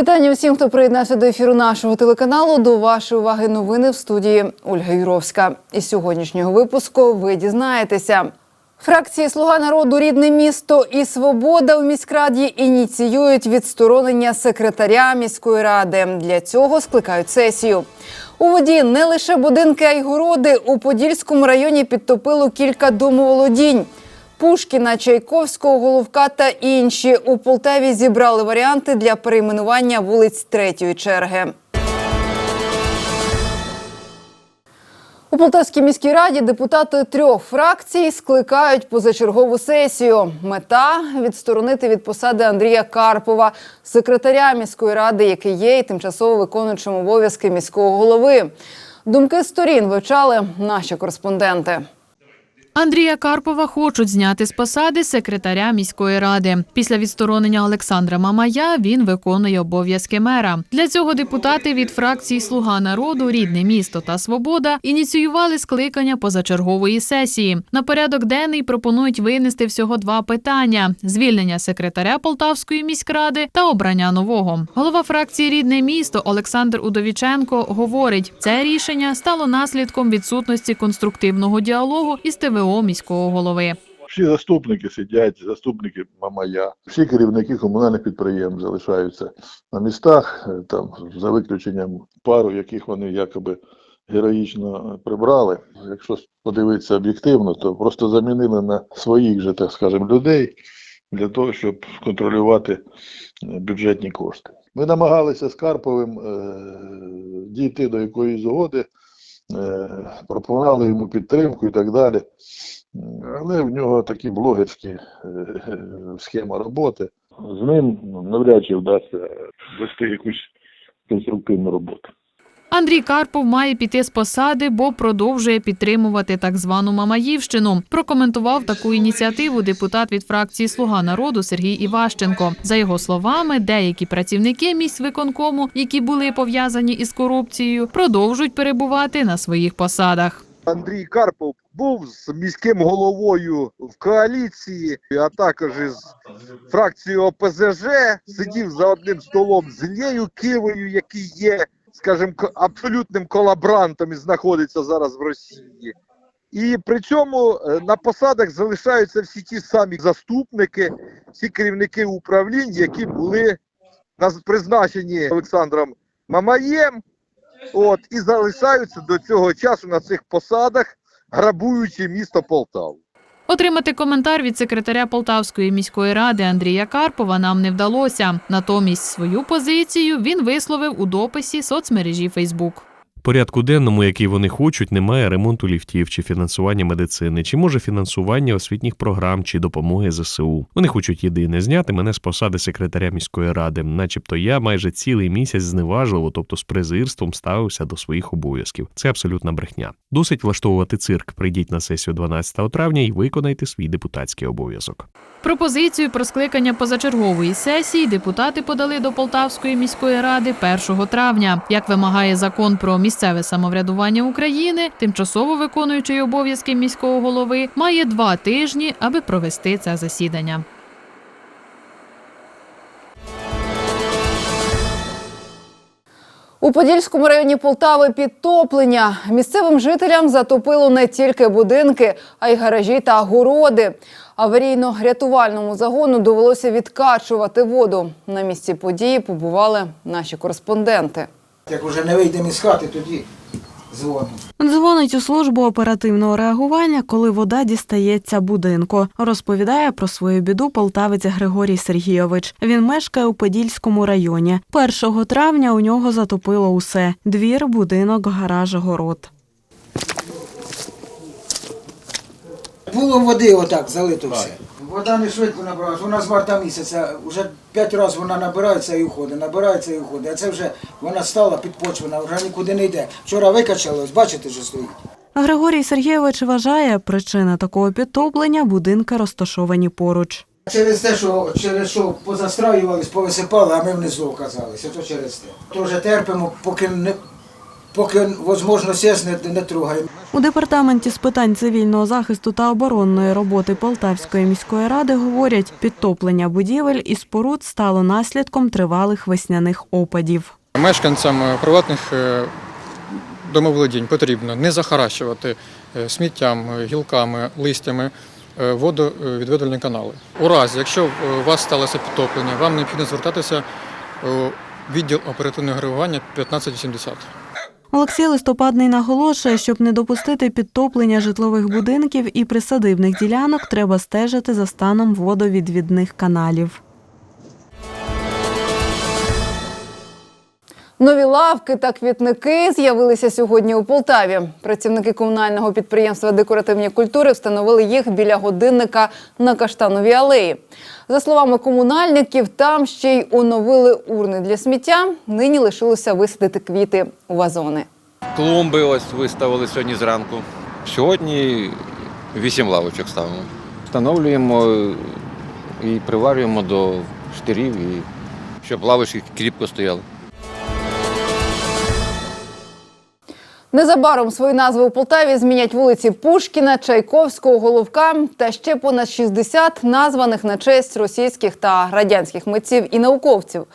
Вітання усім, хто приєднався до ефіру нашого телеканалу. До вашої уваги новини в студії Ольга Юровська. Із сьогоднішнього випуску ви дізнаєтеся. Фракції Слуга народу рідне місто і Свобода у міськраді ініціюють відсторонення секретаря міської ради. Для цього скликають сесію. У воді не лише будинки, а й городи. У Подільському районі підтопило кілька домоволодінь. Пушкіна, Чайковського, Головка та інші у Полтаві зібрали варіанти для перейменування вулиць третьої черги. У Полтавській міській раді депутати трьох фракцій скликають позачергову сесію. Мета відсторонити від посади Андрія Карпова, секретаря міської ради, який є і тимчасово виконуючим обов'язки міського голови. Думки сторін вивчали наші кореспонденти. Андрія Карпова хочуть зняти з посади секретаря міської ради. Після відсторонення Олександра Мамая він виконує обов'язки мера. Для цього депутати від фракцій Слуга народу, рідне місто та Свобода ініціювали скликання позачергової сесії. На порядок денний пропонують винести всього два питання: звільнення секретаря Полтавської міськради та обрання нового. Голова фракції Рідне місто Олександр Удовіченко говорить, це рішення стало наслідком відсутності конструктивного діалогу із ТВО міського голови. Всі заступники сидять, заступники Мамая. Всі керівники комунальних підприємств залишаються на містах, е, там за виключенням пару, яких вони якоби героїчно прибрали. Якщо подивитися об'єктивно, то просто замінили на своїх же, так скажемо, людей для того, щоб контролювати е, бюджетні кошти. Ми намагалися з Карповим е, дійти до якоїсь згоди, пропонували йому підтримку і так далі. Але в нього такі блогерські е, е, схема роботи. З ним ну, навряд чи вдасться вести якусь конструктивну роботу. Андрій Карпов має піти з посади, бо продовжує підтримувати так звану Мамаївщину. Прокоментував таку ініціативу депутат від фракції Слуга народу Сергій Іващенко. За його словами, деякі працівники міськвиконкому, які були пов'язані із корупцією, продовжують перебувати на своїх посадах. Андрій Карпов був з міським головою в коаліції, а також із фракцією ОПЗЖ, сидів за одним столом з Іллею Кивою, який є, скажімо, абсолютним колабрантом і знаходиться зараз в Росії. І при цьому е, на посадах залишаються всі ті самі заступники, всі керівники управлінь, які були призначені Олександром Мамаєм, От і залишаються до цього часу на цих посадах, грабуючи місто Полтаву. Отримати коментар від секретаря Полтавської міської ради Андрія Карпова нам не вдалося. Натомість свою позицію він висловив у дописі соцмережі Фейсбук. Порядку денному, який вони хочуть, немає ремонту ліфтів чи фінансування медицини, чи може фінансування освітніх програм чи допомоги ЗСУ. Вони хочуть єдине зняти мене з посади секретаря міської ради, начебто я майже цілий місяць зневажливо, тобто з презирством, ставився до своїх обов'язків. Це абсолютна брехня. Досить влаштовувати цирк. Прийдіть на сесію 12 травня і виконайте свій депутатський обов'язок. Пропозицію про скликання позачергової сесії депутати подали до Полтавської міської ради 1 травня. Як вимагає закон про місцеве самоврядування України, тимчасово виконуючий обов'язки міського голови має два тижні, аби провести це засідання. У Подільському районі Полтави підтоплення. Місцевим жителям затопило не тільки будинки, а й гаражі та городи. Аварійно-рятувальному загону довелося відкачувати воду. На місці події побували наші кореспонденти. Як вже не вийдемо із хати, тоді дзвонимо. Дзвонить у службу оперативного реагування, коли вода дістається будинку. Розповідає про свою біду полтавець Григорій Сергійович. Він мешкає у Подільському районі. 1 травня у нього затопило усе: двір, будинок, гараж, город. Було води отак, залито все. Вода не швидко набиралась, вона з марта місяця, вже п'ять разів вона набирається і уходить, набирається і уходить. А це вже вона стала підпочвена, вже нікуди не йде. Вчора викачалось, бачите, що стоїть. Григорій Сергійович вважає, причина такого підтоплення будинки розташовані поруч. Через те, що через що позастраювались, повисипали, а ми внизу оказалися. То через те. То вже терпимо, поки не поки можливо сесть, не, не трогаємо. У департаменті з питань цивільного захисту та оборонної роботи Полтавської міської ради говорять, підтоплення будівель і споруд стало наслідком тривалих весняних опадів. Мешканцям е, приватних е, домоволодінь потрібно не захаращувати е, сміттям, гілками, листями водовідведувальні канали. У разі, якщо у вас сталося підтоплення, вам необхідно звертатися у відділ оперативного реагування 1580. Олексій Листопадний наголошує, щоб не допустити підтоплення житлових будинків і присадибних ділянок, треба стежити за станом водовідвідних каналів. Нові лавки та квітники з'явилися сьогодні у Полтаві. Працівники комунального підприємства декоративні культури встановили їх біля годинника на Каштановій алеї. За словами комунальників, там ще й оновили урни для сміття. Нині лишилося висадити квіти у вазони. Клумби ось виставили сьогодні зранку. Сьогодні вісім лавочок ставимо. Встановлюємо і приварюємо до штирів, щоб лавочки кріпко стояли. Незабаром свої назви у Полтаві змінять вулиці Пушкіна, Чайковського, Головка та ще понад 60 названих на честь російських та радянських митців і науковців.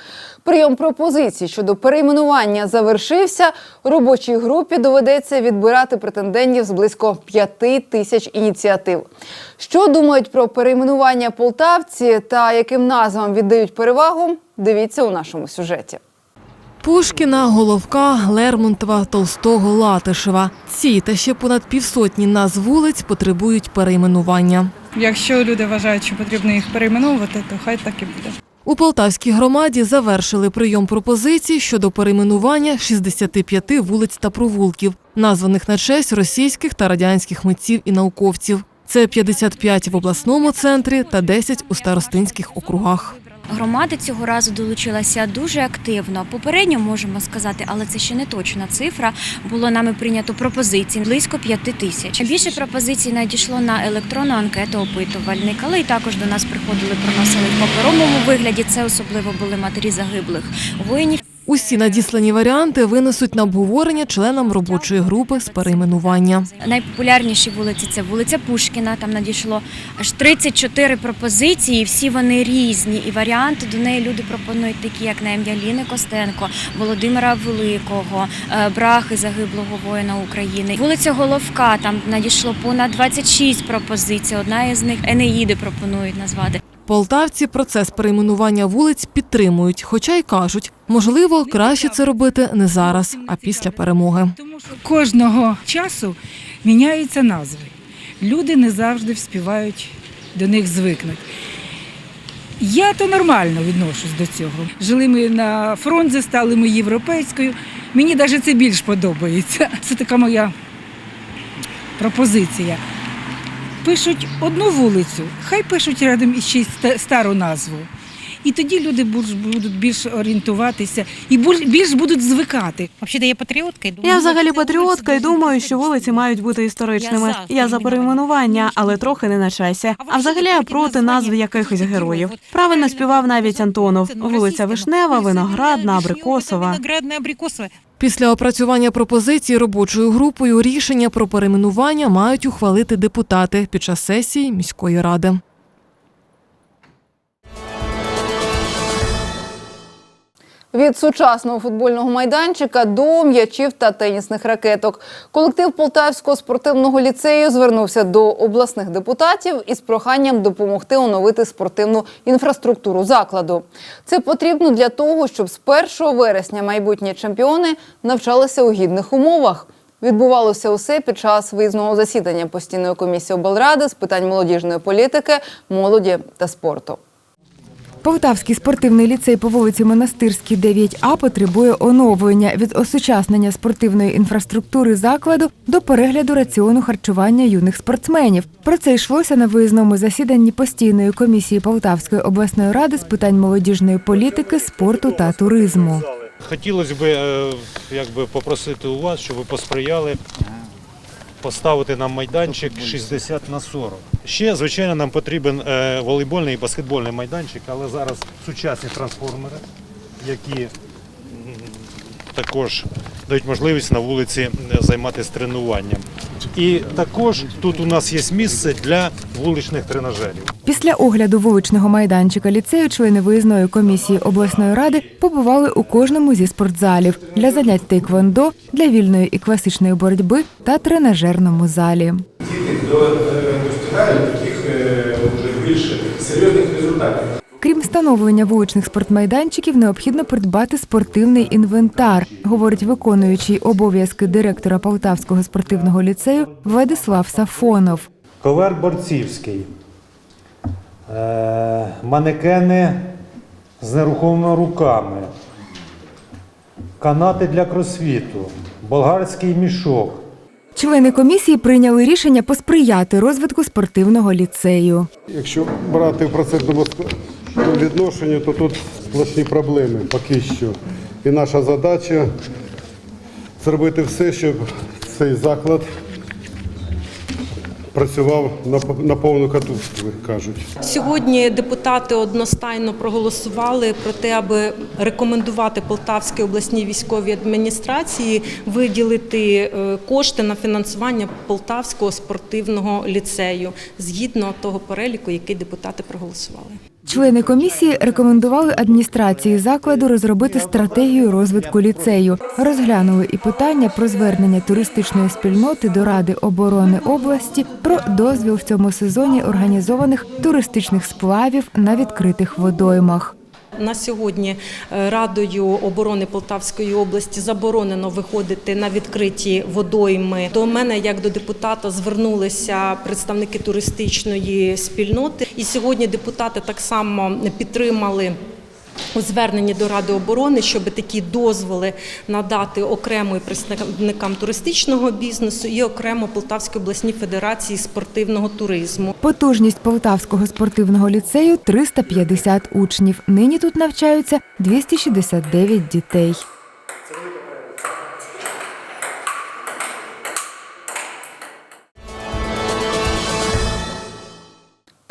Прийом пропозицій щодо перейменування завершився. Робочій групі доведеться відбирати претендентів з близько п'яти тисяч ініціатив. Що думають про перейменування полтавці та яким назвам віддають перевагу? Дивіться у нашому сюжеті. Пушкіна, Головка, Лермонтова, Толстого, Латишева. Ці та ще понад півсотні назв вулиць потребують перейменування. Якщо люди вважають, що потрібно їх перейменовувати, то хай так і буде. У Полтавській громаді завершили прийом пропозицій щодо перейменування 65 вулиць та провулків, названих на честь російських та радянських митців і науковців. Це 55 в обласному центрі та 10 у старостинських округах. Громада цього разу долучилася дуже активно. Попередньо можемо сказати, але це ще не точна цифра. Було нами прийнято пропозицій близько п'яти тисяч. Більше пропозицій надійшло на електронну анкету опитувальник, але й також до нас приходили, приносили в паперовому вигляді. Це особливо були матері загиблих воїнів. Усі надіслані варіанти винесуть на обговорення членам робочої групи з перейменування. Найпопулярніші вулиці це вулиця Пушкіна. Там надійшло аж 34 пропозиції. Всі вони різні. І варіанти до неї люди пропонують такі, як на ім'я Ліни Костенко, Володимира Великого, е, Брахи загиблого воїна України. Вулиця Головка. Там надійшло понад 26 пропозицій. Одна із них Енеїди пропонують назвати. Полтавці процес перейменування вулиць підтримують, хоча й кажуть, можливо, краще це робити не зараз, а після перемоги. Кожного часу міняються назви. Люди не завжди вспівають до них звикнути. Я то нормально відношусь до цього. Жили ми на фронті, стали ми європейською. Мені навіть це більш подобається. Це така моя пропозиція. Пишуть одну вулицю, хай пишуть рядом іще й ста- стару назву. І тоді люди буд- будуть більш орієнтуватися і більш будуть звикати. Взагалі, я патріотка. Я взагалі патріотка і думаю, що вулиці мають бути історичними. Я за перейменування, але трохи не на часі. А взагалі я проти назв якихось героїв. Правильно співав навіть Антонов. Вулиця Вишнева, Виноградна, Абрикосова. Після опрацювання пропозицій робочою групою рішення про перейменування мають ухвалити депутати під час сесії міської ради. Від сучасного футбольного майданчика до м'ячів та тенісних ракеток. Колектив Полтавського спортивного ліцею звернувся до обласних депутатів із проханням допомогти оновити спортивну інфраструктуру закладу. Це потрібно для того, щоб з 1 вересня майбутні чемпіони навчалися у гідних умовах. Відбувалося усе під час виїзного засідання постійної комісії облради з питань молодіжної політики, молоді та спорту. Полтавський спортивний ліцей по вулиці Монастирській, 9А потребує оновлення від осучаснення спортивної інфраструктури закладу до перегляду раціону харчування юних спортсменів. Про це йшлося на виїзному засіданні постійної комісії Полтавської обласної ради з питань молодіжної політики, спорту та туризму. Хотілося б е, якби, попросити у вас, щоб ви посприяли поставити нам майданчик 60 на 40. Ще, звичайно, нам потрібен е, волейбольний і баскетбольний майданчик, але зараз сучасні трансформери, які також дають можливість на вулиці е, займатися тренуванням. І також тут у нас є місце для вуличних тренажерів. Після огляду вуличного майданчика ліцею члени виїзної комісії обласної ради побували у кожному зі спортзалів для занять тейквондо, для вільної і класичної боротьби та тренажерному залі. Діти достигають таких вже більш серйозних результатів. Встановлення вуличних спортмайданчиків, необхідно придбати спортивний інвентар, говорить виконуючий обов'язки директора Полтавського спортивного ліцею Владислав Сафонов. Ковер борцівський, е, манекени з нерухомими руками, канати для кросфіту, болгарський мішок. Члени комісії прийняли рішення посприяти розвитку спортивного ліцею. Якщо брати в процентному відношенні, то тут сплошні проблеми поки що. І наша задача зробити все, щоб цей заклад працював на, на повну катушку, як кажуть. Сьогодні депутати одностайно проголосували про те, аби рекомендувати Полтавській обласній військовій адміністрації виділити е, кошти на фінансування Полтавського спортивного ліцею згідно того переліку, який депутати проголосували. Члени комісії рекомендували адміністрації закладу розробити стратегію розвитку ліцею. Розглянули і питання про звернення туристичної спільноти до Ради оборони області про дозвіл в цьому сезоні організованих туристичних сплавів на відкритих водоймах. На сьогодні е, Радою оборони Полтавської області заборонено виходити на відкриті водойми. До мене, як до депутата, звернулися представники туристичної спільноти. І сьогодні депутати так само підтримали. У зверненні до Ради оборони, щоб такі дозволи надати окремо і представникам туристичного бізнесу і окремо Полтавській обласній федерації спортивного туризму. Потужність Полтавського спортивного ліцею 350 учнів. Нині тут навчаються 269 дітей.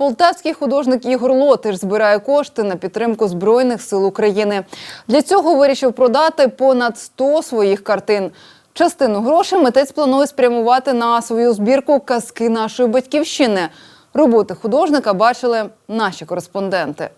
Полтавський художник Ігор Лотиш збирає кошти на підтримку Збройних сил України. Для цього вирішив продати понад 100 своїх картин. Частину грошей митець планує спрямувати на свою збірку казки нашої батьківщини. Роботи художника бачили наші кореспонденти.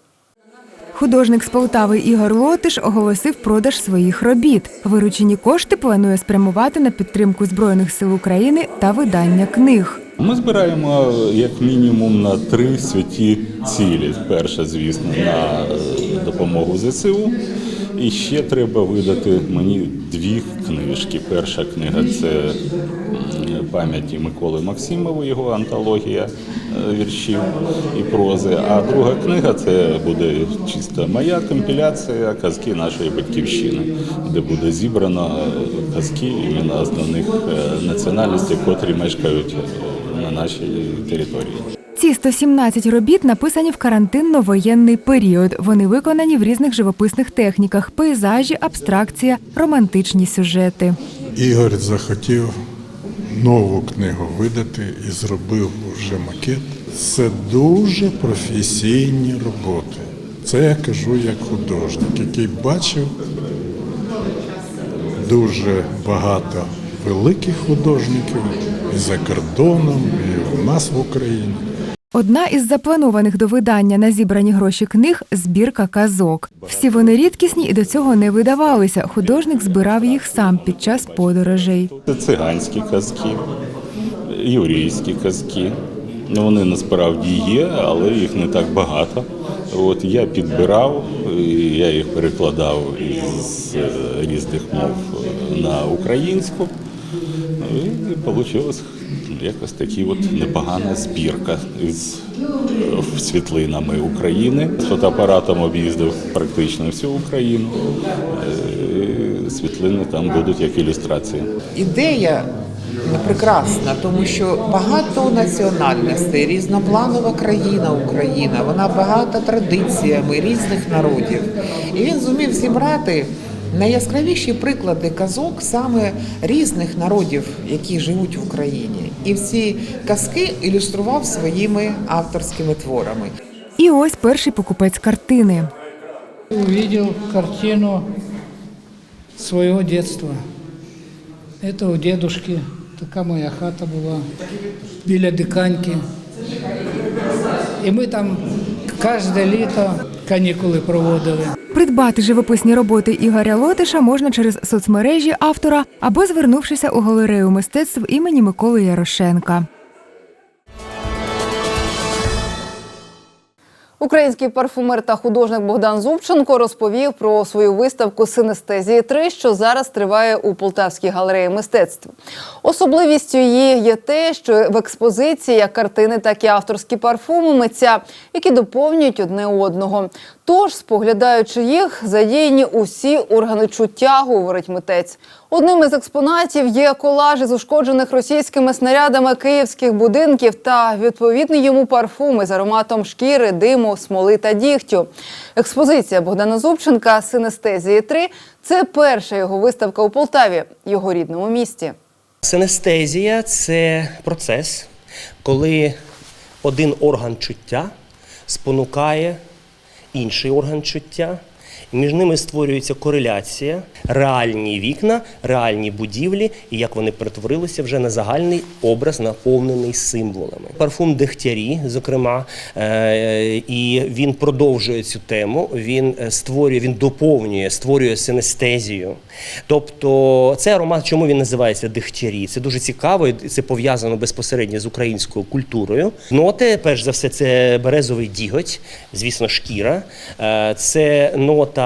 Художник з Полтави Ігор Лотиш оголосив продаж своїх робіт. Виручені кошти планує спрямувати на підтримку Збройних сил України та видання книг. Ми збираємо як мінімум на три святі цілі. Перше, звісно, на е, допомогу ЗСУ. І ще треба видати мені дві книжки. Перша книга це пам'яті Миколи Максимова, його антологія е, віршів і прози. А друга книга це буде чисто моя компіляція казки нашої батьківщини, де буде зібрано е, казки іменно основних національностей, котрі мешкають на нашій території. Ці 117 робіт написані в карантинно-воєнний період. Вони виконані в різних живописних техніках: пейзажі, абстракція, романтичні сюжети. Ігор захотів нову книгу видати і зробив вже макет. Це дуже професійні роботи. Це я кажу як художник, який бачив дуже багато великих художників і за кордоном, і в нас в Україні. Одна із запланованих до видання на зібрані гроші книг збірка казок. Всі вони рідкісні і до цього не видавалися. Художник збирав їх сам під час подорожей. Це циганські казки, єврейські казки. Ну, Вони насправді є, але їх не так багато. От я підбирав, я їх перекладав із е, різних мов на українську. І вийшло якось такі от непогана збірка з е, світлинами України. З фотоапаратом об'їздив практично всю Україну. Е, Світлини там будуть як ілюстрації. Ідея прекрасна, тому що багато національностей, різнопланова країна Україна, вона багата традиціями різних народів. І він зумів зібрати найяскравіші приклади казок саме різних народів, які живуть в Україні. І всі казки ілюстрував своїми авторськими творами. І ось перший покупець картини. Увидел картину своего детства. Це у дідушки. Така моя хата була біля диканьки. І ми там кожне літо канікули проводили. Придбати живописні роботи Ігоря Лотиша можна через соцмережі автора або звернувшися у галерею мистецтв імені Миколи Ярошенка. Український парфумер та художник Богдан Зубченко розповів про свою виставку Синестезії 3 що зараз триває у Полтавській галереї мистецтв. Особливістю її є те, що в експозиції як картини, так і авторські парфуми митця, які доповнюють одне одного. Тож, споглядаючи їх, задіяні усі органи чуття, говорить митець. Одним із експонатів є колаж із ушкоджених російськими снарядами київських будинків та відповідні йому парфуми з ароматом шкіри, диму, смоли та дігтю. Експозиція Богдана Зубченка Синестезії 3 це перша його виставка у Полтаві, його рідному місті. Синестезія це процес, коли один орган чуття спонукає інший орган чуття. Між ними створюється кореляція, реальні вікна, реальні будівлі, і як вони перетворилися вже на загальний образ, наповнений символами. Парфум Дегтярі, зокрема, е, і він продовжує цю тему. Він е, створює, він доповнює, створює синестезію. Тобто, цей аромат, чому він називається Дегтярі? Це дуже цікаво, і це пов'язано безпосередньо з українською культурою. Ноти, перш за все, це березовий діготь, звісно, шкіра, Е, це нота